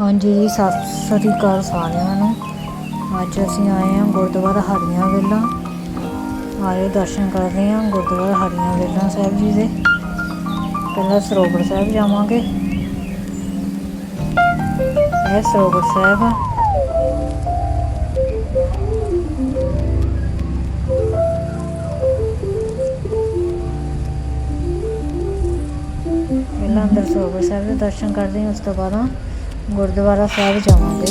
ਹਾਂਜੀ ਸਤਿ ਸ੍ਰੀ ਅਕਾਲ ਸਾਰਿਆਂ ਨੂੰ। ਅੱਜ ਅਸੀਂ ਆਏ ਹਾਂ ਗੁਰਦੁਆਰਾ ਹਰੀਆਂ ਵੇਲਾ। ਆਏ ਦਰਸ਼ਨ ਕਰਦੇ ਹਾਂ ਗੁਰਦੁਆਰਾ ਹਰੀਆਂ ਵੇਲਾ ਸਾਹਿਬ ਜੀ ਦੇ। ਪਹਿਲਾਂ ਸਰੋਵਰ ਸਾਹਿਬ ਜਾਵਾਂਗੇ। ਇਹ ਸਰੋਵਰ ਸਾਹਿਬ ਆ ਸਾਹਿਬ ਦੇ ਦਰਸ਼ਨ ਕਰਦੇ ਹਾਂ, ਉਸ ਤੋਂ ਬਾਅਦ ਗੁਰਦੁਆਰਾ ਸਾਹਿਬ ਜਾਵਾਂਗੇ।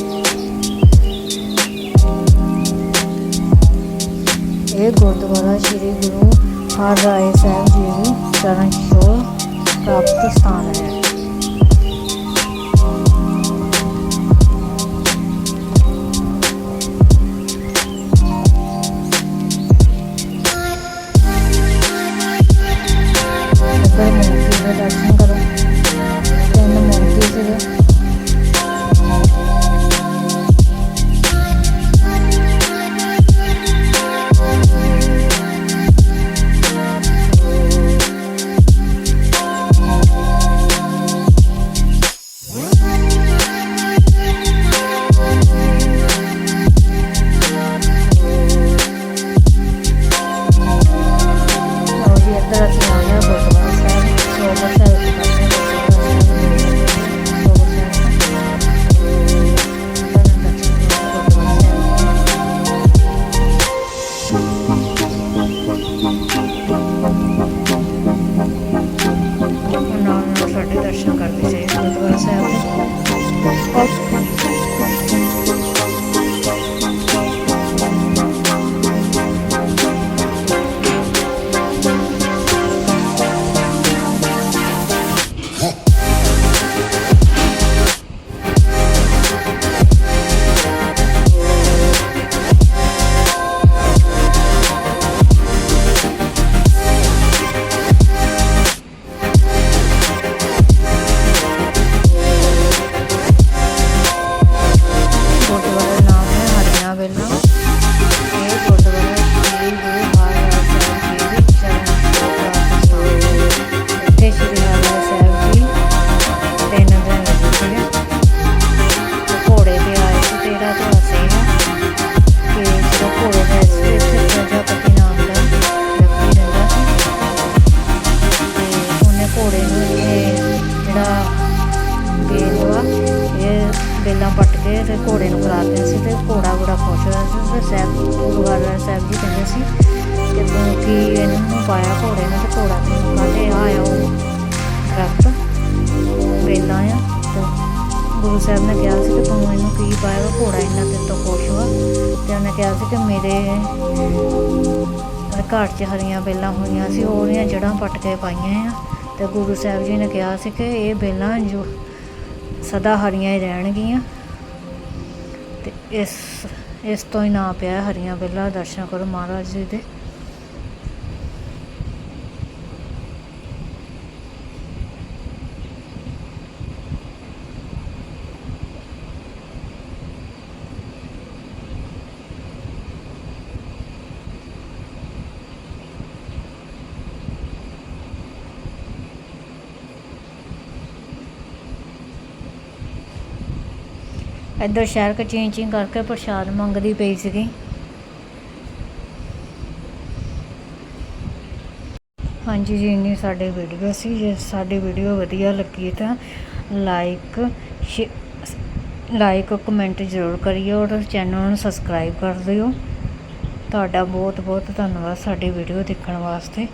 ਇਹ ਗੁਰਦੁਆਰਾ ਸ੍ਰੀ ਗੁਰੂ ਹਰਿਰਾਏ ਸਾਹਿਬ ਜੀ ਦੀ ਚਰਨ ਛੋਹ ਪ੍ਰਾਪਤ ਸਥਾਨ ਹੈ। ਨਾਲ ਨਾਲ ਸਾਡੇ ਦਰਸ਼ਨ ਕਰਦੇ ਸੀ ਗੁਰਦੁਆਰਾ ਸਾਹਿਬ ਦੇ ਬੇਲਾਂ ਪੱਟ ਕੇ ਤੇ ਘੋੜੇ ਨੂੰ ਖਿਲਾਉਂਦੇ ਸੀ ਤੇ ਘੋੜਾ ਬੜਾ ਖੁਸ਼ ਹੋਇਆ ਸੀ ਤੇ ਸਾਹਿਬ ਗੁਰੂ ਗ੍ਰੰਥ ਸਾਹਿਬ ਜੀ ਕਹਿੰਦੇ ਸੀ ਕਿ ਤੂੰ ਕੀ ਇਹਨੂੰ ਪਾਇਆ ਘੋੜੇ ਨੂੰ ਤੇ ਘੋੜਾ ਤੈਨੂੰ ਕਾਹਦੇ ਆਇਆ ਉਹ ਦਰਖਤ ਬੇਲਾਂ ਆ ਤੇ ਗੁਰੂ ਸਾਹਿਬ ਨੇ ਕਿਹਾ ਸੀ ਕਿ ਤੂੰ ਇਹਨੂੰ ਕੀ ਪਾਇਆ ਘੋੜਾ ਇੰਨਾ ਤੇਰੇ ਤੋਂ ਖੁਸ਼ ਹੋਇਆ ਤੇ ਉਹਨੇ ਕਿਹਾ ਸੀ ਕਿ ਮੇਰੇ ਘਰ 'ਚ ਹਰੀਆਂ ਬੇਲਾਂ ਹੋਈਆਂ ਸੀ ਉਹਦੀਆਂ ਜੜ੍ਹਾਂ ਪੱਟ ਕੇ ਪਾਈਆਂ ਆ। ਤੇ ਗੁਰੂ ਸਾਹਿਬ ਜੀ ਨੇ ਕਿਹਾ ਸੀ ਕਿ ਇਹ ਬੇਲਾਂ ਜੋ ਸਦਾ ਹਰੀਆਂ ਹੀ ਰਹਿਣਗੀਆਂ। ਤੇ ਇਸ ਇਸ ਤੋਂ ਹੀ ਨਾਂ ਪਿਆ ਹਰੀਆਂ ਬੇਲਾਂ ਦਰਸ਼ਨ ਕਰੋ ਮਹਾਰਾਜ ਜੀ ਦੇ। ਇੱਧਰ ਸ਼ਹਿਰ ਕਚੀਂ ਚੀਂ ਕਰਕੇ ਪ੍ਰਸ਼ਾਦ ਮੰਗਦੀ ਪਈ ਸੀਗੀ। ਹਾਂਜੀ ਜੀ, ਇੰਨੀ ਸਾਡੇ ਵੀਡੀਓ ਸੀ, ਜੇ ਸਾਡੀ ਵੀਡੀਓ ਵਧੀਆ ਲੱਗੀ ਤਾਂ ਲਾਈਕ ਲਾਈਕ ਕਮੈਂਟ ਜ਼ਰੂਰ ਕਰਿਓ ਔਰ ਚੈਨਲ ਨੂੰ ਸਬਸਕ੍ਰਾਈਬ ਕਰ ਦਿਓ। ਤੁਹਾਡਾ ਬਹੁਤ ਬਹੁਤ ਧੰਨਵਾਦ ਸਾਡੀ ਵੀਡੀਓ ਦੇਖਣ ਵਾਸਤੇ।